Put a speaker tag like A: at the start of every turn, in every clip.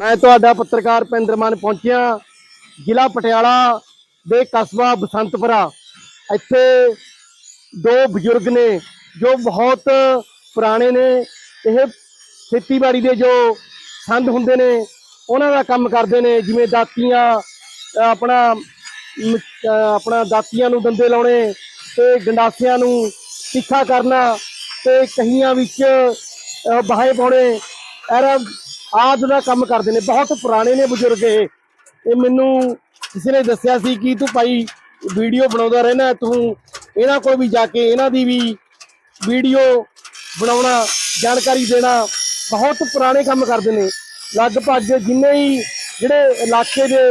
A: ਮੈਂ ਤੁਹਾਡਾ ਪੱਤਰਕਾਰ ਪਿੰਦਰਮਨ ਪਹੁੰਚਿਆ, ਜ਼ਿਲ੍ਹਾ ਪਟਿਆਲਾ ਦੇ ਕਸਬਾ ਬਸੰਤਪੁਰਾ। ਇੱਥੇ ਦੋ ਬਜ਼ੁਰਗ ਨੇ, ਜੋ ਬਹੁਤ ਪੁਰਾਣੇ ਨੇ, ਇਹ ਖੇਤੀਬਾੜੀ ਦੇ ਜੋ ਸੰਦ ਹੁੰਦੇ ਨੇ, ਉਹਨਾਂ ਦਾ ਕੰਮ ਕਰਦੇ ਨੇ, ਜਿਵੇਂ ਦਾਤੀਆਂ, ਆਪਣਾ ਆਪਣਾ ਦਾਤੀਆਂ ਨੂੰ ਦੰਦੇ ਲਾਉਣੇ, ਤੇ ਗੰਡਾਸਿਆਂ ਨੂੰ ਤਿੱਖਾ ਕਰਨਾ, ਤੇ ਕਹੀਆਂ ਵਿੱਚ, ਅਹ, ਬਾਹੇ ਪਾਉਣੇ, ਐਰਾ ਆਦ ਦਾ ਕੰਮ ਕਰਦੇ ਨੇ, ਬਹੁਤ ਪੁਰਾਣੇ ਨੇ ਬਜ਼ੁਰਗ ਇਹ। ਇਹ ਮੈਨੂੰ ਕਿਸੇ ਨੇ ਦੱਸਿਆ ਸੀ ਕਿ ਤੂੰ ਭਾਈ ਵੀਡੀਓ ਬਣਾਉਂਦਾ ਰਹਿਣਾ, ਤੂੰ ਇਹਨਾਂ ਕੋਲ ਵੀ ਜਾ ਕੇ ਇਹਨਾਂ ਦੀ ਵੀ ਵੀਡੀਓ ਬਣਾਉਣਾ, ਜਾਣਕਾਰੀ ਦੇਣਾ, ਬਹੁਤ ਪੁਰਾਣੇ ਕੰਮ ਕਰਦੇ ਨੇ। ਲਗਭਗ ਜਿੰਨੇ ਹੀ ਜਿਹੜੇ ਇਲਾਕੇ ਦੇ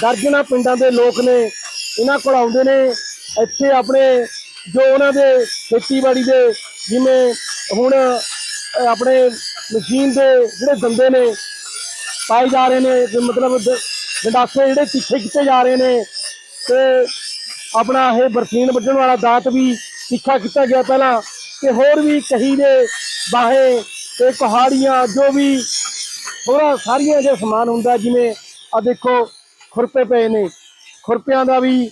A: ਦਰਜਨਾਂ ਪਿੰਡਾਂ ਦੇ ਲੋਕ ਨੇ, ਇਹਨਾਂ ਕੋਲ ਆਉਂਦੇ ਨੇ। ਇੱਥੇ ਆਪਣੇ ਜੋ ਉਹਨਾਂ ਦੇ ਖੇਤੀਬਾੜੀ ਦੇ ਜਿਵੇਂ ਹੁਣ ਆਪਣੇ ਮਸ਼ੀਨ ਦੇ ਜਿਹੜੇ ਦੰਦੇ ਨੇ, ਪਾਏ ਜਾ ਰਹੇ ਨੇ ਮਤਲਬ ਦ- ਗੰਡਾਸੇ ਜਿਹੜੇ ਤਿੱਖੇ ਕੀਤੇ ਜਾ ਰਹੇ ਨੇ, ਤੇ ਆਪਣਾ ਇਹ ਬਰਸੀਨ ਵੱਢਣ ਵਾਲਾ ਦਾਤ ਵੀ ਤਿੱਖਾ ਕੀਤਾ ਗਿਆ ਪਹਿਲਾਂ, ਤੇ ਹੋਰ ਵੀ ਕਹੀ ਦੇ ਬਾਹੇ ਤੇ ਕੁਹਾੜੀਆਂ ਜੋ ਵੀ ਥੋੜਾ ਸਾਰੀਆਂ ਜੋ ਸਮਾਨ ਹੁੰਦਾ, ਜਿਵੇਂ ਆ ਦੇਖੋ ਖੁਰਪੇ ਪਏ ਨੇ, ਖੁਰਪਿਆਂ ਦਾ ਵੀ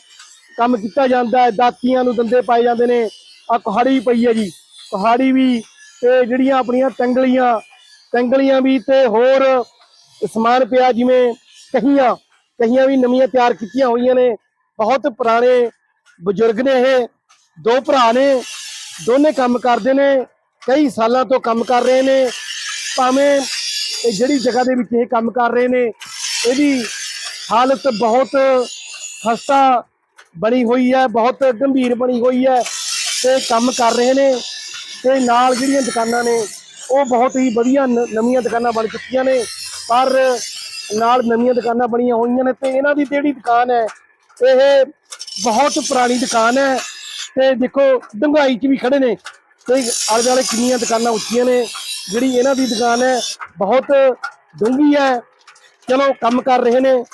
A: ਕੰਮ ਕੀਤਾ ਜਾਂਦਾ ਹੈ, ਦਾਤੀਆਂ ਨੂੰ ਦੰਦੇ ਪਾਏ ਜਾਂਦੇ ਨੇ ਆ ਕੁਹਾੜੀ ਪਈ ਹੈ ਜੀ, ਕੁਹਾੜੀ ਵੀ ਤੇ ਜਿਹੜੀਆਂ ਆਪਣੀਆਂ ਤੰਗਲੀਆਂ ਤੰਗਲੀਆਂ ਵੀ ਤੇ ਹੋਰ ਸਮਾਨ ਪਿਆ ਜਿਵੇਂ ਕਹੀਆਂ ਕਹੀਆਂ ਵੀ ਨਵੀਆਂ ਤਿਆਰ ਕੀਤੀਆਂ ਹੋਈਆਂ ਨੇ। ਬਹੁਤ ਪੁਰਾਣੇ ਬਜ਼ੁਰਗ ਨੇ ਇਹ, ਦੋ ਭਰਾ ਨੇ, ਦੋਨੇ ਕੰਮ ਕਰਦੇ ਨੇ, ਕਈ ਸਾਲਾਂ ਤੋਂ ਕੰਮ ਕਰ ਰਹੇ ਨੇ। ਭਾਵੇਂ ਇਹ ਜਿਹੜੀ ਜਗ੍ਹਾ ਦੇ ਵਿੱਚ ਇਹ ਕੰਮ ਕਰ ਰਹੇ ਨੇ, ਇਹਦੀ ਹਾਲਤ ਬਹੁਤ ਖਸਤਾ ਬਣੀ ਹੋਈ ਹੈ, ਬਹੁਤ ਗੰਭੀਰ ਬਣੀ ਹੋਈ ਹੈ ਤੇ ਕੰਮ ਕਰ ਰਹੇ ਨੇ। ਤੇ ਨਾਲ ਜਿਹੜੀਆਂ ਦੁਕਾਨਾਂ ਨੇ, ਉਹ ਬਹੁਤ ਹੀ ਵਧੀਆ ਨ- ਨਵੀਆਂ ਦੁਕਾਨਾਂ ਬਣ ਚੁੱਕੀਆਂ ਨੇ। ਪਰ ਨਾਲ ਨਵੀਆਂ ਦੁਕਾਨਾਂ ਬਣੀਆਂ ਹੋਈਆਂ ਨੇ ਤੇ ਇਹਨਾਂ ਦੀ ਜਿਹੜੀ ਦੁਕਾਨ ਹੈ, ਇਹ ਬਹੁਤ ਪੁਰਾਣੀ ਦੁਕਾਨ ਹੈ ਤੇ ਦੇਖੋ ਡੰਗਾਈ 'ਚ ਵੀ ਖੜੇ ਨੇ। ਤੇ ਆਲੇ ਦੁਆਲੇ ਕਿੰਨੀਆਂ ਦੁਕਾਨਾਂ ਉੱਚੀਆਂ ਨੇ, ਜਿਹੜੀ ਇਹਨਾਂ ਦੀ ਦੁਕਾਨ ਹੈ, ਬਹੁਤ ਡੂੰਘੀ ਹੈ। ਚਲੋ, ਕੰਮ ਕਰ ਰਹੇ ਨੇ।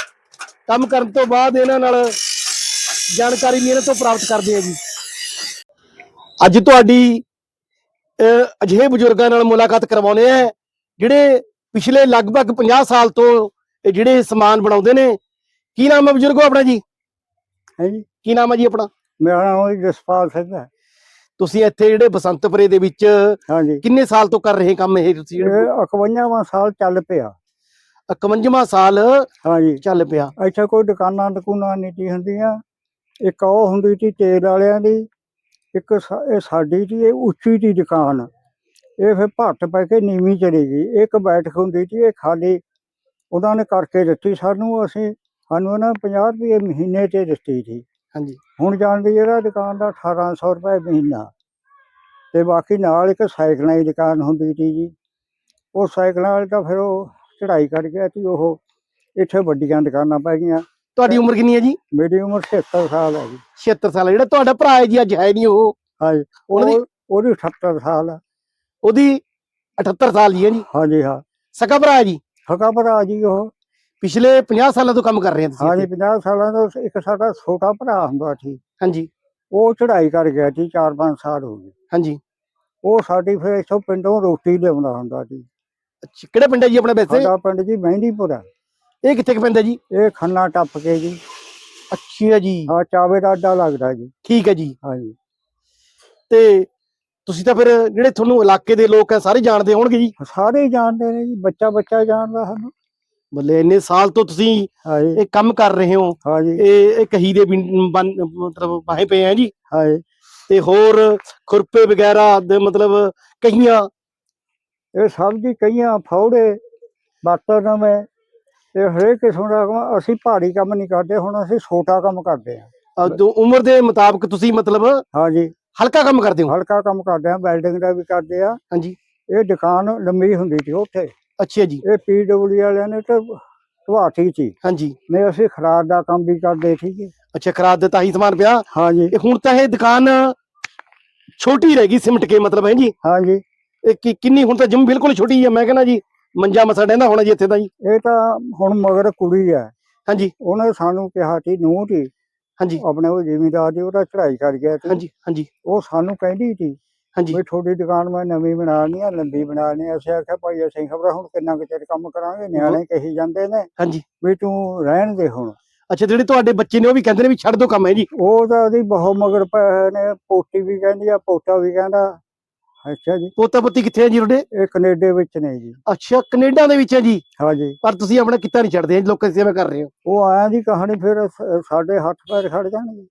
A: ਕੰਮ ਕਰਨ ਤੋਂ ਬਾਅਦ ਇਹਨਾਂ ਨਾਲ ਜਾਣਕਾਰੀ ਵੀ ਇਹਨਾਂ ਤੋਂ ਪ੍ਰਾਪਤ ਕਰਦੇ ਆ ਜੀ। ਅੱਜ ਤੁਹਾਡੀ ਅਜਿਹੇ ਬਜ਼ੁਰਗਾਂ ਨਾਲ ਮੁਲਾਕਾਤ ਕਰਵਾਉਣੇ ਆ ਜਿਹੜੇ ਪਿਛਲੇ ਲਗਭਗ 50 ਸਾਲ ਤੋਂ ਇਹ ਜਿਹੜੇ ਸਮਾਨ ਬਣਾਉਂਦੇ ਨੇ ਕੀ ਨਾਮ ਹੈ ਬਜ਼ੁਰਗੋ ਆਪਣਾ ਜੀ?
B: ਹੈ ਜੀ?
A: ਕੀ ਨਾਮ ਹੈ ਜੀ ਆਪਣਾ?
B: ਮੇਰਾ ਨਾਮ ਜੀ ਜਸਪਾਲ ਸਿੰਘ ਹੈ।
A: ਤੁਸੀਂ ਇੱਥੇ ਜਿਹੜੇ ਬਸੰਤਪੁਰੇ ਦੇ ਵਿੱਚ
B: ਹਾਂਜੀ
A: ਕਿੰਨੇ ਸਾਲ ਤੋਂ ਕਰ ਰਹੇ ਕੰਮ ਇਹ ਤੁਸੀਂ ਜਿਹੜੇ
B: ਇਹ 51ਵਾਂ ਸਾਲ ਚੱਲ ਪਿਆ।
A: 51ਵਾਂ ਸਾਲ
B: ਹਾਂਜੀ
A: ਚੱਲ ਪਿਆ।
B: ਇੱਥੇ ਕੋਈ ਦੁਕਾਨਾਂ ਦੁਕਾਨਾਂ ਨਹੀਂ ਹੁੰਦੀਆਂ। ਇੱਕ ਉਹ ਹੁੰਦੀ ਸੀ ਤੇਲ ਵਾਲਿਆਂ ਦੀ ਇੱਕ ਸਾ- ਇਹ ਸਾਡੀ ਸੀ ਇਹ ਉੱਚੀ ਦੀ ਦੁਕਾਨ। ਇਹ ਫਿਰ ਭੱਟ ਪੈ ਕੇ ਨੀਵੀਂ ਚਲੀ ਗਈ। ਇੱਕ ਬੈਠਕ ਹੁੰਦੀ ਸੀ ਇਹ ਖਾਲੀ। ਉਹਨਾਂ ਨੇ ਕਰਕੇ ਦਿੱਤੀ ਸਾਨੂੰ ਅਸੀਂ ਸਾਨੂੰ ਇਹਨਾਂ 50 ਰੁਪਏ ਮਹੀਨੇ ਤੇ ਦਿੱਤੀ ਸੀ।
A: ਹਾਂਜੀ।
B: ਹੁਣ ਜਾਣਦੇ ਜਿਹੜਾ ਦੁਕਾਨ ਦਾ 1800 ਰੁਪਏ ਮਹੀਨਾ। ਤੇ ਬਾਕੀ ਨਾਲ ਇੱਕ ਸਾਈਕਲਾਂ ਦੀ ਦੁਕਾਨ ਹੁੰਦੀ ਸੀ ਜੀ। ਉਹ ਸਾਈਕਲਾਂ ਵਾਲੇ ਤਾਂ ਫਿਰ ਉਹ ਚੜਾਈ ਕਰ ਗਿਆ ਸੀ ਉਹ ਇੱਥੇ ਵੱਡੀਆਂ ਦੁਕਾਨਾਂ ਪੈ ਗਈਆਂ।
A: ਤੁਹਾਡੀ ਉਮਰ ਕਿੰਨੀ ਹੈ ਜੀ?
B: ਮੇਰੀ ਉਮਰ 76 ਸਾਲ ਹੈ ਜੀ।
A: 76 ਸਾਲ ਜਿਹੜਾ ਤੁਹਾਡਾ ਭਰਾ ਹੈ ਜੀ ਅੱਜ ਹੈ ਨਹੀਂ ਉਹ।
B: ਹਾਂਜੀ।
A: ਉਹਨਾਂ ਦੀ
B: ਉਹ- ਉਹਦੀ 78 ਸਾਲ ਹੈ।
A: ਉਹਦੀ 78 ਸਾਲ ਜੀ ਹੈ ਜੀ।
B: ਹਾਂਜੀ ਹਾਂ।
A: ਸਕਾ ਭਰਾ ਹੈ ਜੀ?
B: ਹਕਾ ਭਰਾ ਜੀ ਉਹ।
A: ਪਿਛਲੇ 50 ਸਾਲਾਂ ਤੋਂ ਕੰਮ ਕਰ ਰਹੇ ਤੁਸੀਂ
B: ਹਾਂਜੀ
A: ਇੱਥੇ।
B: 50 ਸਾਲਾਂ ਦਾ ਇੱਕ ਸਾਡਾ ਛੋਟਾ ਭਰਾ ਹੁੰਦਾ ਸੀ।
A: ਹਾਂਜੀ।
B: ਉਹ ਚੜਾਈ ਕਰ ਗਿਆ ਸੀ 4-5 ਸਾਲ ਹੋ ਗਏ।
A: ਹਾਂਜੀ।
B: ਉਹ ਸਾਡੀ ਫਿਰ ਇੱਥੋਂ ਪਿੰਡੋਂ ਰੋਟੀ ਲਿਆਉਂਦਾ ਹੁੰਦਾ ਸੀ।
A: ਅੱਛਾ ਕਿਹੜਾ ਪਿੰਡ ਹੈ ਜੀ ਆਪਣਾ ਵੈਸੇ?
B: ਸਾਡਾ ਪਿੰਡ ਜੀ ਮਹਿੰਦੀਪੁਰ ਹੈ।
A: ਇਹ ਕਿੱਥੇ ਕੁ ਪੈਂਦਾ ਜੀ?
B: ਇਹ ਖੰਨਾ ਟੱਪ ਕੇ ਜੀ।
A: ਅੱਛਾ ਜੀ।
B: ਹਾਂ ਚਾਵੇ ਦਾ ਅੱਡਾ ਲੱਗਦਾ ਜੀ।
A: ਠੀਕ ਹੈ ਜੀ।
B: ਹਾਂਜੀ।
A: ਤੇ ਤੁਸੀਂ ਤਾਂ ਫਿਰ ਜਿਹੜੇ ਤੁਹਾਨੂੰ ਇਲਾਕੇ ਦੇ ਲੋਕ ਆ ਸਾਰੇ ਜਾਣਦੇ ਹੋਣਗੇ ਜੀ?
B: ਸਾਰੇ ਹੀ ਜਾਣਦੇ ਨੇ ਜੀ। ਬੱਚਾ ਬੱਚਾ ਜਾਣਦਾ ਸਾਨੂੰ।
A: ਬੱਲੇ ਇੰਨੇ ਸਾਲ ਤੋਂ ਤੁਸੀਂ
B: ਹਾਂਜੀ।
A: ਇਹ ਕੰਮ ਕਰ ਰਹੇ ਹੋ।
B: ਹਾਂਜੀ।
A: ਇਹ ਇਹ ਕਹੀ ਦੇ ਬਿਨ- ਬਨ- ਮਤਲਬ ਬਾਹੇ ਪਏ ਆ ਜੀ।
B: ਹਾਂਜੀ।
A: ਤੇ ਹੋਰ ਖੁਰਪੇ ਵਗੈਰਾ ਦੇ ਮਤਲਬ ਕਹੀਆਂ?
B: ਇਹ ਸਭ ਜੀ ਕਈਆਂ ਫੌੜੇ ਬਾਤਰ ਨਵੇਂ। ਇਹ ਹਰੇਕ ਕਿਸਮ ਦਾ ਕੰਮ ਅਸੀਂ ਭਾਰੀ ਕੰਮ ਨਹੀਂ ਕਰਦੇ ਹੁਣ ਅਸੀਂ ਛੋਟਾ ਕੰਮ ਕਰਦੇ ਹਾਂ।
A: ਅਹ, ਜੋ ਉਮਰ ਦੇ ਮੁਤਾਬਕ ਤੁਸੀਂ ਮਤਲਬ
B: ਹਾਂਜੀ।
A: ਹਲਕਾ ਕੰਮ ਕਰਦੇ ਹੋ?
B: ਹਲਕਾ ਕੰਮ ਕਰਦੇ ਹਾਂ ਵੈਲਡਿੰਗ ਦਾ ਵੀ ਕਰਦੇ ਆ
A: ਹਾਂਜੀ।
B: ਇਹ ਦੁਕਾਨ ਲੰਮੀ ਹੁੰਦੀ ਸੀ ਉੱਥੇ।
A: ਅੱਛਾ ਜੀ।
B: ਇਹ ਪੀਡਬਲਯੂ ਵਾਲਿਆਂ ਨੇ ਤਾਂ ਤੁਹਾਤੀ ਸੀ।
A: ਹਾਂਜੀ।
B: ਨਹੀਂ ਅਸੀਂ ਖਰਾਦ ਦਾ ਕੰਮ ਵੀ ਕਰਦੇ ਠੀਕ
A: ਅੱਛਾ ਖਰਾਦ ਦੇ ਤਾਂ ਹੀ ਸਮਾਨ ਪਿਆ।
B: ਹਾਂਜੀ।
A: ਇਹ ਹੁਣ ਤਾਂ ਇਹ ਦੁਕਾਨ ਛੋਟੀ ਰਹਿ ਗਈ ਸਿਮਟ ਕੇ ਮਤਲਬ ਹੈ ਜੀ?
B: ਹਾਂਜੀ।
A: ਇਹ ਕਿ- ਕਿੰਨੀ ਹੁਣ ਤਾਂ ਜਿਮ ਬਿਲਕੁਲ ਛੋਟੀ ਹੈ ਮੈਂ ਕਹਿੰਦਾ ਜੀ। ਮੰਜਾ ਮਸਾ ਡੈਂਦਾ ਹੋਣਾ ਜੀ ਇੱਥੇ ਤਾਂ ਜੀ?
B: ਇਹ ਤਾਂ ਹੁਣ ਮਗਰ ਕੁੜੀ ਹੈ
A: ਹਾਂਜੀ।
B: ਉਹਨੇ ਸਾਨੂੰ ਕਿਹਾ ਸੀ ਨੂੰਹ ਸੀ
A: ਹਾਂਜੀ।
B: ਆਪਣੇ ਉਹ ਜ਼ਿਮੀਂਦਾਰ ਦੀ ਉਹਦਾ ਚੜਾਈ ਕਰ ਗਿਆ ਸੀ।
A: ਹਾਂਜੀ ਹਾਂਜੀ।
B: ਉਹ ਸਾਨੂੰ ਕਹਿੰਦੀ ਸੀ
A: ਹਾਂਜੀ।
B: ਵੀ ਤੁਹਾਡੀ ਦੁਕਾਨ ਮੈਂ ਨਵੀਂ ਬਣਾਉਣੀ ਆ ਲੰਬੀ ਬਣਾਉਣੀ ਆ ਅਸੀਂ ਆਖਿਆ ਭਾਈ ਅਸੀਂ ਖਬਰ ਹੁਣ ਕਿੰਨਾ ਕੁ ਚਿਰ ਕੰਮ ਕਰਾਂਗੇ? ਨਿਆਣੇ ਕਹੀ ਜਾਂਦੇ ਨੇ
A: ਹਾਂਜੀ।
B: ਵੀ ਤੂੰ ਰਹਿਣ ਦੇ ਹੁਣ।
A: ਅੱਛਾ ਜਿਹੜੇ ਤੁਹਾਡੇ ਬੱਚੇ ਨੇ ਉਹ ਵੀ ਕਹਿੰਦੇ ਨੇ ਵੀ ਛੱਡ ਦੋ ਕੰਮ ਹੈ ਜੀ?
B: ਉਹ ਤਾਂ ਉਹਦੀ ਬਹੁਤ ਮਗਰ ਪਏ ਨੇ। ਪੋਤੀ ਵੀ ਕਹਿੰਦੀ ਆ ਪੋਤਾ ਵੀ ਕਹਿੰਦਾ। ਅੱਛਾ ਜੀ।
A: ਪੋਤਾ ਪੋਤੀ ਕਿੱਥੇ ਹੈ ਜੀ ਤੁਹਾਡੇ?
B: ਇਹ ਕੈਨੇਡਾ ਵਿੱਚ ਨੇ ਜੀ।
A: ਅੱਛਾ ਕੈਨੇਡਾ ਦੇ ਵਿੱਚ ਹੈ ਜੀ?
B: ਹਾਂਜੀ।
A: ਪਰ ਤੁਸੀਂ ਆਪਣਾ ਕਿੱਤਾ ਨਹੀਂ ਛੱਡਦੇ ਜੀ ਲੋਕਾਂ ਦੀ ਸੇਵਾ ਕਰ ਰਹੇ ਹੋ।
B: ਉਹ ਆਇਆਂ ਦੀ ਕਹਾਣੀ ਫਿਰ ਸ- ਸਾਡੇ ਹੱਥ ਪੈਰ ਖੜ ਜਾਣਗੇ।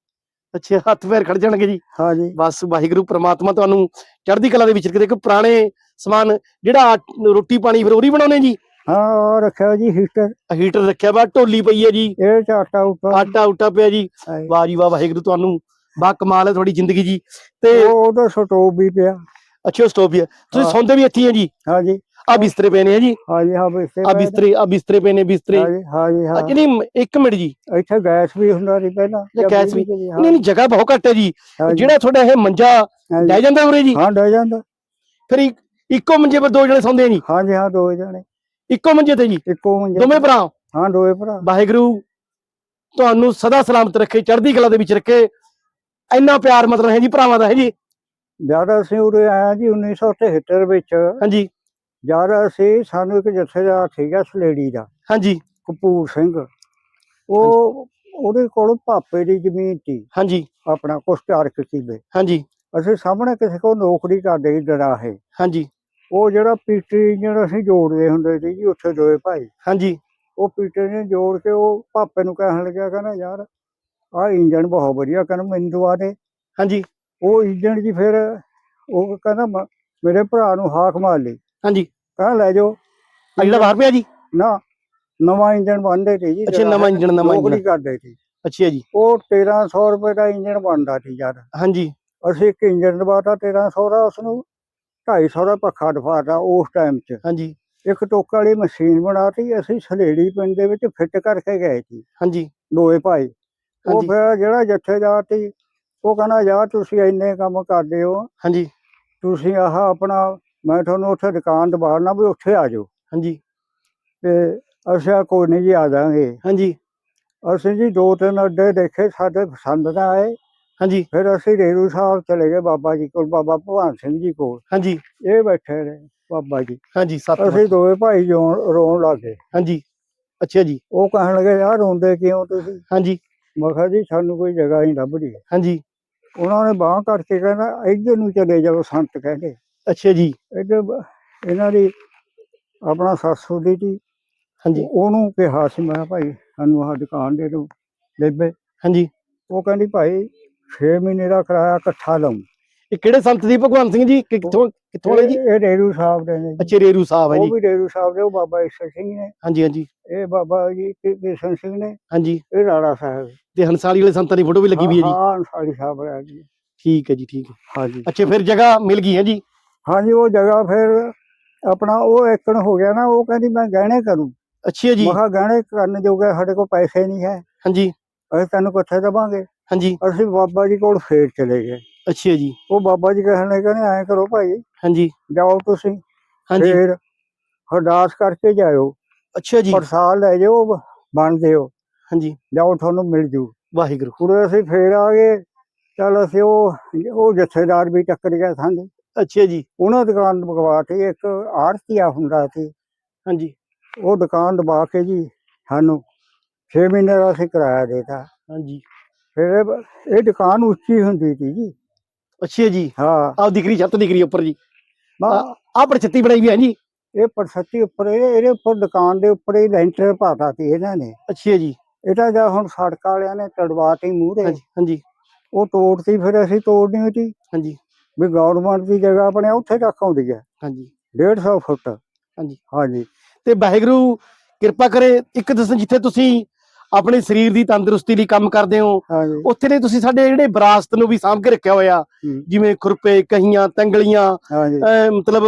A: ਅੱਛਾ ਹੱਥ ਪੈਰ ਖੜ ਜਾਣਗੇ ਜੀ।
B: ਹਾਂਜੀ।
A: ਬਸ ਵਾਹਿਗੁਰੂ ਪ੍ਰਮਾਤਮਾ ਤੁਹਾਨੂੰ ਚੜ੍ਹਦੀ ਕਲਾ ਦੇ ਵਿੱਚ ਰੱਖੇ। ਦੇਖੋ ਪੁਰਾਣੇ ਸਮਾਨ ਜਿਹੜਾ ਆਟ- ਰੋਟੀ ਪਾਣੀ ਫਿਰ ਉਹੀ ਬਣਾਉਣੇ ਜੀ।
B: ਹਾਂ ਉਹ ਰੱਖਿਆ ਜੀ ਹੀਟਰ।
A: ਹੀਟਰ ਰੱਖਿਆ ਵਾ ਢੋਲੀ ਪਈ ਹੈ ਜੀ।
B: ਇਹ ਚ ਆਟਾ ਉੱਪਰ।
A: ਆਟਾ ਉਟਾ ਪਿਆ ਜੀ। ਵਾਹ ਜੀ ਵਾਹ ਵਾਹਿਗੁਰੂ ਤੁਹਾਨੂੰ ਬਾ ਕਮਾਲ ਹੈ ਤੁਹਾਡੀ ਜ਼ਿੰਦਗੀ ਜੀ। ਤੇ
B: ਉਹ ਉਹਦਾ ਸਟੋਵ ਵੀ ਪਿਆ।
A: ਅੱਛਾ ਸਟੋਪ ਹੈ ਤੁਸੀਂ
B: ਹਾਂ।
A: ਸੌਂਦੇ ਵੀ ਇੱਥੇ ਹੀ ਹੈ ਜੀ।
B: ਹਾਂਜੀ।
A: ਆ ਬਿਸਤਰੇ ਪਏ ਨੇ ਜੀ।
B: ਹਾਂਜੀ ਹਾਂ ਬਿਸਤਰੇ
A: ਆ ਬਿਸਤਰੇ ਆ ਬਿਸਤਰੇ ਪਏ ਨੇ ਬਿਸਤਰੇ।
B: ਹਾਂਜੀ ਹਾਂਜੀ ਹਾਂ।
A: ਅੱਛਾ ਨਹੀਂ ਇੱਕ ਮਿੰਟ ਜੀ।
B: ਇੱਥੇ ਗੈਸ ਵੀ ਹੁੰਦਾ ਸੀ ਪਹਿਲਾਂ।
A: ਜਾਂ
B: ਜਾਂ
A: ਗੈਸ
B: ਬਿਜਲੀ ਦੀ, ਹਾਂ,
A: ਨਹੀਂ ਨਹੀਂ ਜਗ੍ਹਾ ਬਹੁਤ ਘੱਟ ਹੈ ਜੀ। ਜਿਹੜਾ ਤੁਹਾਡਾ ਇਹ ਮੰਜਾ। ਲੈ ਜਾਂਦਾ ਉਰੇ ਜੀ?
B: ਹਾਂ ਡੇ ਜਾਂਦਾ।
A: ਫਿਰ ਇੱਕ- ਇੱਕੋ ਮੰਜੇ 'ਤੇ ਦੋ ਜਣੇ ਸੌਂਦੇ ਆ ਜੀ?
B: ਹਾਂਜੀ ਹਾਂ ਦੋ ਜਣੇ।
A: ਇੱਕੋ ਮੰਜੇ ਤੇ ਜੀ?
B: ਇੱਕੋ ਮੰਜੇ
A: ਦੋਵੇਂ ਭਰਾ?
B: ਹਾਂ ਦੋਵੇਂ ਭਰਾ।
A: ਵਾਹਿਗੁਰੂ ਤੁਹਾਨੂੰ ਸਦਾ ਸਲਾਮਤ ਰੱਖੇ ਚੜ੍ਹਦੀ ਕਲਾ ਦੇ ਵਿੱਚ ਰੱਖੇ। ਇੰਨਾ ਪਿਆਰ ਮਤਲਬ ਹੈ ਜੀ ਭਰਾਵਾਂ ਦਾ ਹੈ ਜੀ।
B: ਜਦ ਅਸੀਂ ਉਰੇ ਆਏ ਜੀ 1973 ਵਿੱਚ
A: ਹਾਂਜੀ।
B: ਜਦ ਅਸੀਂ ਸਾਨੂੰ ਇੱਕ ਜਥੇਦਾਰ ਸੀਗਾ ਸਲੇੜੀ ਦਾ
A: ਹਾਂਜੀ।
B: ਕਪੂਰ ਸਿੰਘ। ਉਹ ਉਹਦੇ ਕੋਲ ਭਾਪੇ ਦੀ ਜ਼ਮੀਨ ਸੀ।
A: ਹਾਂਜੀ।
B: ਆਪਣਾ ਕੁਛ ਚਾਰ ਕੁ ਕਿੱਲੇ
A: ਹਾਂਜੀ।
B: ਅਸੀਂ ਸਾਹਮਣੇ ਕਿਸੇ ਕੋਲ ਨੌਕਰੀ ਕਰਦੇ ਸੀ ਦਰਾਹੇ
A: ਹਾਂਜੀ।
B: ਉਹ ਜਿਹੜਾ ਪੀਟਰ ਇੰਜਨ ਅਸੀਂ ਜੋੜਦੇ ਹੁੰਦੇ ਸੀ ਜੀ ਉੱਥੇ ਦੋਏ ਭਾਈ।
A: ਹਾਂਜੀ।
B: ਉਹ ਪੀਟਰ ਨੇ ਜੋੜ ਕੇ ਉਹ ਭਾਪੇ ਨੂੰ ਕਹਿਣ ਲੱਗਿਆ ਕਹਿੰਦਾ ਯਾਰ ਆਹ ਇੰਜਨ ਬਹੁਤ ਵਧੀਆ ਕਹਿੰਦਾ ਮੈਨੂੰ ਦਵਾ ਦੇ।
A: ਹਾਂਜੀ।
B: ਉਹ ਇੰਜਨ ਜੀ ਫਿਰ ਉਹ ਕਹਿੰਦਾ ਮ- ਮੇਰੇ ਭਰਾ ਨੂੰ ਹਾਕ ਮਾਰ ਲਈ।
A: ਹਾਂਜੀ।
B: ਕਹਿੰਦਾ ਲੈ ਜਾਓ।
A: ਆ ਜਿਹੜਾ ਬਾਹਰ ਪਿਆ ਜੀ?
B: ਨਾ ਨਵਾਂ ਇੰਜਨ ਬਣਦੇ ਸੀ ਜੀ
A: ਅੱਛਾ
B: ਜਿਹੜਾ
A: ਨਵਾਂ ਇੰਜਣ ਨਵਾਂ
B: ਨੌਕਰੀ
A: ਇੰਜਣ
B: ਕਰਦੇ ਸੀ।
A: ਅੱਛਾ ਜੀ।
B: ਉਹ 1300 ਰੁਪਏ ਦਾ ਇੰਜਨ ਬਣਦਾ ਸੀ ਯਾਰ
A: ਹਾਂਜੀ।
B: ਅਸੀਂ ਇੱਕ ਇੰਜਨ ਦਵਾਤਾ 1300 ਦਾ ਉਸ ਨੂੰ 250 ਦਾ ਪੱਖਾ ਦਵਾਤਾ ਉਸ ਟਾਈਮ 'ਚ।
A: ਹਾਂਜੀ।
B: ਇੱਕ ਟੋਕਾ ਵਾਲੀ ਮਸ਼ੀਨ ਬਣਾਤੀ ਅਸੀਂ ਸਲੇੜੀ ਪਿੰਡ ਦੇ ਵਿੱਚ ਫਿੱਟ ਕਰਕੇ ਗਏ ਸੀ।
A: ਹਾਂਜੀ।
B: ਦੋਏ ਭਾਈ। ਉਹ
A: ਹਾਂਜੀ।
B: ਫਿਰ ਜਿਹੜਾ ਜਥੇਦਾਰ ਸੀ ਉਹ ਕਹਿੰਦਾ ਯਾਰ ਤੁਸੀਂ ਇੰਨੇ ਕੰਮ ਕਰਦੇ ਹੋ।
A: ਹਾਂਜੀ।
B: ਤੁਸੀਂ ਆਹ ਆਪਣਾ ਮੈਂ ਤੁਹਾਨੂੰ ਉੱਥੇ ਦੁਕਾਨ ਦਵਾਉਣਾ ਵੀ ਉੱਥੇ ਆ ਜਾਓ।
A: ਹਾਂਜੀ।
B: ਤੇ ਅਸੀਂ ਕੋਈ ਨਹੀਂ ਜੀ ਆ ਜਾਾਂਗੇ
A: ਹਾਂਜੀ।
B: ਅਸੀਂ ਜੀ ਦੋ ਤਿੰਨ ਅੱਡੇ ਦੇਖੇ ਸਾਡੇ ਪਸੰਦ ਨਾ ਆਏ।
A: ਹਾਂਜੀ।
B: ਫਿਰ ਅਸੀਂ ਰੇਰੂ ਸਾਹਿਬ ਚਲੇ ਗਏ ਬਾਬਾ ਜੀ ਕੋਲ ਬਾਬਾ ਭਗਵਾਨ ਸਿੰਘ ਜੀ ਕੋਲ।
A: ਹਾਂਜੀ।
B: ਇਹ ਬੈਠੇ ਨੇ ਬਾਬਾ ਜੀ।
A: ਹਾਂਜੀ ਸੱਤ
B: ਅਸੀਂ ਦੋਵੇਂ ਭਾਈ ਰੋਣ ਰੋਣ ਲੱਗੇ।
A: ਹਾਂਜੀ। ਅੱਛਾ ਜੀ।
B: ਉਹ ਕਹਿਣ ਲੱਗੇ ਯਾਰ ਰੋਂਦੇ ਕਿਉਂ ਤੁਸੀਂ?
A: ਹਾਂਜੀ।
B: ਮੈਂ ਕਿਹਾ ਜੀ ਸਾਨੂੰ ਕੋਈ ਜਗ੍ਹਾ ਨਹੀਂ ਲੱਭਦੀ।
A: ਹਾਂਜੀ।
B: ਉਹਨਾਂ ਨੇ ਬਾਹ ਕਰਕੇ ਕਹਿੰਦਾ ਇੱਧਰ ਨੂੰ ਚਲੇ ਜਾਓ ਸੰਤ ਕਹਿੰਦੇ।
A: ਅੱਛਾ ਜੀ।
B: ਇੱਧਰ ਬ- ਇਹਨਾਂ ਦੀ ਆਪਣਾ ਸੱਸੂ ਦੀ ਸੀ।
A: ਹਾਂਜੀ।
B: ਉਹਨੂੰ ਕਿਹਾ ਸੀ ਮੈਂ ਕਿਹਾ ਭਾਈ ਸਾਨੂੰ ਆਹ ਦੁਕਾਨ ਦੇ ਦਿਓ ਬੇਬੇ।
A: ਹਾਂਜੀ।
B: ਉਹ ਕਹਿੰਦੀ ਭਾਈ 6 ਮਹੀਨੇ ਦਾ ਕਿਰਾਇਆ ਇਕੱਠਾ ਲਵਾਂ
A: ਇਹ ਕਿਹੜੇ ਸੰਤ ਦੀ ਭਗਵਾਨ ਸਿੰਘ ਜੀ? ਕਿ- ਕਿੱਥੋਂ ਕਿੱਥੋਂ ਵਾਲੇ ਜੀ?
B: ਇਹ ਰੇਰੂ ਸਾਹਿਬ ਦੇ ਨੇ।
A: ਅੱਛਾ ਰੇਰੂ ਸਾਹਿਬ ਹੈ
B: ਉਹ
A: ਜੀ
B: ਵੀ ਰੇਰੂ ਸਾਹਿਬ ਦੇ ਉਹ ਬਾਬਾ ਈਸ਼ਰ ਸਿੰਘ ਨੇ।
A: ਹਾਂਜੀ ਹਾਂਜੀ।
B: ਇਹ ਬਾਬਾ ਜੀ ਕਿਸ਼ਨ ਸਿੰਘ ਨੇ।
A: ਹਾਂਜੀ।
B: ਇਹ ਰਾੜਾ ਸਾਹਿਬ।
A: ਤੇ ਹੰਸਾਲੀ ਵਾਲੇ ਸੰਤਾਂ ਦੀ ਫੋਟੋ ਵੀ ਲੱਗੀ ਵੀ ਹੈ ਜੀ?
B: ਹਾਂ ਸਾਡੀ ਸਾਹਿਬ ਹੈ ਜੀ।
A: ਠੀਕ ਹੈ ਜੀ ਠੀਕ ਹੈ।
B: ਹਾਂਜੀ।
A: ਅੱਛਾ ਫਿਰ ਜਗ੍ਹਾ ਮਿਲ ਗਈ ਹੈ ਜੀ?
B: ਹਾਂਜੀ ਉਹ ਜਗ੍ਹਾ ਫਿਰ ਆਪਣਾ ਉਹ ਏਕੜ ਹੋ ਗਿਆ ਨਾ ਉਹ ਕਹਿੰਦੀ ਮੈਂ ਗਹਿਣੇ ਕਰੂੰ।
A: ਅੱਛਾ ਜੀ।
B: ਮੈਂ ਕਿਹਾ ਗਹਿਣੇ ਕਰਨ ਜੋਗੇ ਸਾਡੇ ਕੋਲ ਪੈਸੇ ਨਹੀਂ ਹੈ।
A: ਹਾਂਜੀ।
B: ਅਸੀਂ ਤੈਨੂੰ ਕਿੱਥੇ ਦੇਵਾਂਗੇ?
A: ਹਾਂਜੀ।
B: ਅਸੀਂ ਬਾਬਾ ਜੀ ਕੋਲ ਫੇਰ ਚਲੇ ਗਏ।
A: ਅੱਛਾ ਜੀ।
B: ਉਹ ਬਾਬਾ ਜੀ ਕਹਿਣ ਲੱਗੇ ਕਹਿੰਦੇ ਐਂ ਕਰੋ ਭਾਈ
A: ਹਾਂਜੀ।
B: ਜਾਓ ਤੁਸੀਂ
A: ਹਾਂਜੀ।
B: ਫੇਰ ਅਰਦਾਸ ਕਰਕੇ ਜਾਇਓ।
A: ਅੱਛਾ ਜੀ।
B: ਪ੍ਰਸਾਦ ਲੈ ਜਾਓ ਬਣ ਦਿਓ
A: ਹਾਂਜੀ।
B: ਜਾਓ ਤੁਹਾਨੂੰ ਮਿਲ ਜੂ।
A: ਵਾਹਿਗੁਰੂ।
B: ਉਰੇ ਅਸੀਂ ਫੇਰ ਆ ਗਏ। ਚੱਲ ਅਸੀਂ ਉਹ ਉਹ ਜਥੇਦਾਰ ਵੀ ਟੱਕਰ ਗਿਆ ਸਾਨੂੰ
A: ਅੱਛਾ ਜੀ।
B: ਉਹਨਾਂ ਦੁਕਾਨ ਦਬਵਾਤੀ ਇੱਕ ਆੜਤੀਆ ਹੁੰਦਾ ਸੀ।
A: ਹਾਂਜੀ।
B: ਉਹ ਦੁਕਾਨ ਦਬਾ ਕੇ ਜੀ ਸਾਨੂੰ 6 ਮਹੀਨੇ ਦਾ ਅਸੀਂ ਕਿਰਾਇਆ ਦੇਤਾ।
A: ਹਾਂਜੀ।
B: ਫਿਰ ਇਹ- ਇਹ ਦੁਕਾਨ ਉੱਚੀ ਹੁੰਦੀ ਸੀ ਜੀ।
A: ਅੱਛਾ ਜੀ।
B: ਹਾਂ।
A: ਆਹ ਦਿਖਰੀ ਛੱਤ ਦਿਖਰੀ ਉੱਪਰ ਜੀ।
B: ਮੈਂ
A: ਆਹ ਪਰ ਛੱਤੀ ਬਣਾਈ ਵੀ ਹੈ ਜੀ।
B: ਇਹ ਪਰਸਤੀ ਉੱਪਰ ਇਹ- ਇਹਦੇ ਉੱਪਰ ਦੁਕਾਨ ਦੇ ਉੱਪਰ ਹੀ ਲੈਂਟਰ ਪਾਤਾ ਸੀ ਇਹਨਾਂ ਨੇ।
A: ਅੱਛਾ ਜੀ।
B: ਇਹਦਾ ਜਾਂ ਹੁਣ ਸੜਕ ਵਾਲਿਆਂ ਨੇ ਤੜਵਾਤੀ ਮੂਹਰੇ
A: ਹਾਂਜੀ ਹਾਂਜੀ।
B: ਉਹ ਤੋੜਤੀ ਫਿਰ ਅਸੀਂ ਤੋੜਨੀ ਸੀ।
A: ਹਾਂਜੀ।
B: ਵੀ ਗਵਰਨਮੈਂਟ ਦੀ ਜਗ੍ਹਾ ਆਪਣੇ ਉੱਥੇ ਤੱਕ ਆਉਂਦੀ ਹੈ।
A: ਹਾਂਜੀ।
B: 150 ਫੁੱਟ।
A: ਹਾਂਜੀ।
B: ਹਾਂਜੀ।
A: ਤੇ ਵਾਹਿਗੁਰੂ ਕਿਰਪਾ ਕਰੇ ਇੱਕ ਦੱਸੋ ਜਿੱਥੇ ਤੁਸੀਂ ਆਪਣੇ ਸਰੀਰ ਦੀ ਤੰਦਰੁਸਤੀ ਲਈ ਕੰਮ ਕਰਦੇ ਹੋ। ਉੱਥੇ ਦੇ ਤੁਸੀਂ ਸਾਡੇ ਜਿਹੜੇ ਵਿਰਾਸਤ ਨੂੰ ਵੀ ਸਾਂਭ ਕੇ ਰੱਖਿਆ ਹੋਇਆ। ਜਿਵੇਂ ਖੁਰਪੇ ਕਹੀਆਂ ਤੰਗਲੀਆਂ ਮਤਲਬ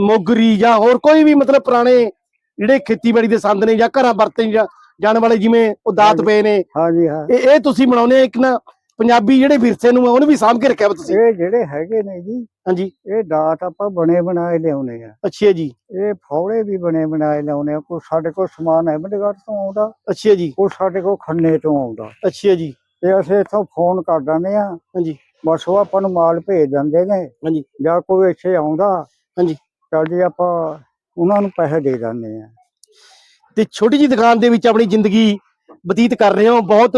A: ਮੋਗਰੀ ਜਾਂ ਹੋਰ ਕੋਈ ਵੀ ਮਤਲਬ ਪੁਰਾਣੇ ਜਿਹੜੇ ਖੇਤੀਬਾੜੀ ਦੇ ਸੰਦ ਨੇ ਜਾਂ ਘਰਾਂ ਵਰਤੇ ਜਾਂ ਜਾਣ ਵਾਲੇ ਜਿਵੇਂ ਉਹ ਦਾਤ। ਪਏ ਨੇ।
B: ਹਾਂਜੀ ਹਾਂ।
A: ਇਹ ਤੁਸੀਂ ਬਣਾਉਨੇ ਇੱਕ ਨਾ ਪੰਜਾਬੀ ਜਿਹੜੇ ਵਿਰਸੇ ਨੂੰ ਆ ਉਹਨੂੰ ਵੀ ਸਾਂਭ ਕੇ ਰੱਖਿਆ ਵਾ ਤੁਸੀਂ।
B: ਇਹ ਜਿਹੜੇ ਹੈਗੇ ਨੇ ਜੀ
A: ਹਾਂਜੀ।
B: ਇਹ ਦਾਤ ਆਪਾਂ ਬਣੇ ਬਣਾਏ ਲਿਆਉਨੇ ਆ।
A: ਅੱਛਾ ਜੀ।
B: ਇਹ ਫੌੜੇ ਵੀ ਬਣੇ ਬਣਾਏ ਲਿਆਉਨੇ ਆ ਕੋਈ ਸਾਡੇ ਕੋਲ ਸਮਾਨ ਅਹਿਮਦਗੜ੍ਹ ਤੋਂ ਆਉਂਦਾ
A: ਅੱਛਾ ਜੀ।
B: ਕੋਈ ਸਾਡੇ ਕੋਲ ਖੰਨੇ ਤੋਂ ਆਉਂਦਾ।
A: ਅੱਛਾ ਜੀ।
B: ਤੇ ਅਸੀਂ ਇੱਥੋਂ ਫੋਨ ਕਰ ਦਿੰਦੇ ਆ
A: ਹਾਂਜੀ।
B: ਬਸ ਉਹ ਆਪਾਂ ਨੂੰ ਮਾਲ ਭੇਜ ਦਿੰਦੇ ਨੇ
A: ਹਾਂਜੀ।
B: ਜਾਂ ਕੋਈ ਇੱਥੇ ਆਉਂਦਾ
A: ਹਾਂਜੀ।
B: ਚੱਲ ਜੀ ਆਪਾਂ ਉਹਨਾਂ ਨੂੰ ਪੈਸੇ ਦੇ ਦਿੰਦੇ ਆ।
A: ਤੇ ਛੋਟੀ ਜੀ ਦੁਕਾਨ ਦੇ ਵਿੱਚ ਆਪਣੀ ਜ਼ਿੰਦਗੀ ਬਤੀਤ ਕਰ ਰਹੇ ਹੋ ਬਹੁਤ।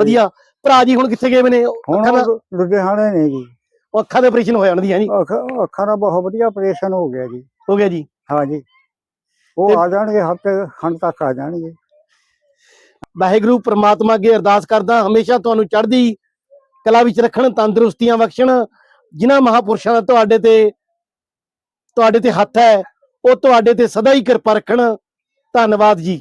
A: ਵਧੀਆ। ਭਰਾ ਜੀ ਹੁਣ ਕਿੱਥੇ ਗਏ ਵੇ ਨੇ?
B: ਹੁਣ
A: ਅੱਖਾਂ ਦਾ
B: ਉਹ ਲੁ- ਲੁਧਿਆਣੇ ਨੇ ਜੀ।
A: ਉਹ ਅੱਖਾਂ ਦਾ ਆਪਰੇਸ਼ਨ ਹੋਇਆ ਉਹਨਾਂ ਦੀ ਹੈ ਜੀ
B: ਅੱਖ- ਅੱਖਾਂ ਦਾ ਬਹੁਤ ਵਧੀਆ ਆਪਰੇਸ਼ਨ ਹੋ ਗਿਆ ਜੀ।
A: ਹੋ ਗਿਆ ਜੀ।
B: ਹਾਂ ਜੀ ਉਹ
A: ਤੇ-
B: ਆ ਜਾਣਗੇ ਹਫ਼ਤੇ ਖੰਡ ਤੱਕ ਆ ਜਾਣਗੇ।
A: ਵਾਹਿਗੁਰੂ ਪ੍ਰਮਾਤਮਾ ਅੱਗੇ ਅਰਦਾਸ ਕਰਦਾ ਹਮੇਸ਼ਾ ਤੁਹਾਨੂੰ ਚੜ੍ਹਦੀ ਕਲਾ ਵਿੱਚ ਰੱਖਣ ਤੰਦਰੁਸਤੀਆਂ ਬਖਸ਼ਣ। ਜਿਨ੍ਹਾਂ ਮਹਾਪੁਰਸ਼ਾਂ ਦਾ ਤੁਹਾਡੇ ਤੇ ਤੁਹਾਡੇ ਤੇ ਹੱਥ ਹੈ ਉਹ ਤੁਹਾਡੇ ਤੇ ਸਦਾ ਹੀ ਕਿਰਪਾ ਰੱਖਣ। ਧੰਨਵਾਦ ਜੀ।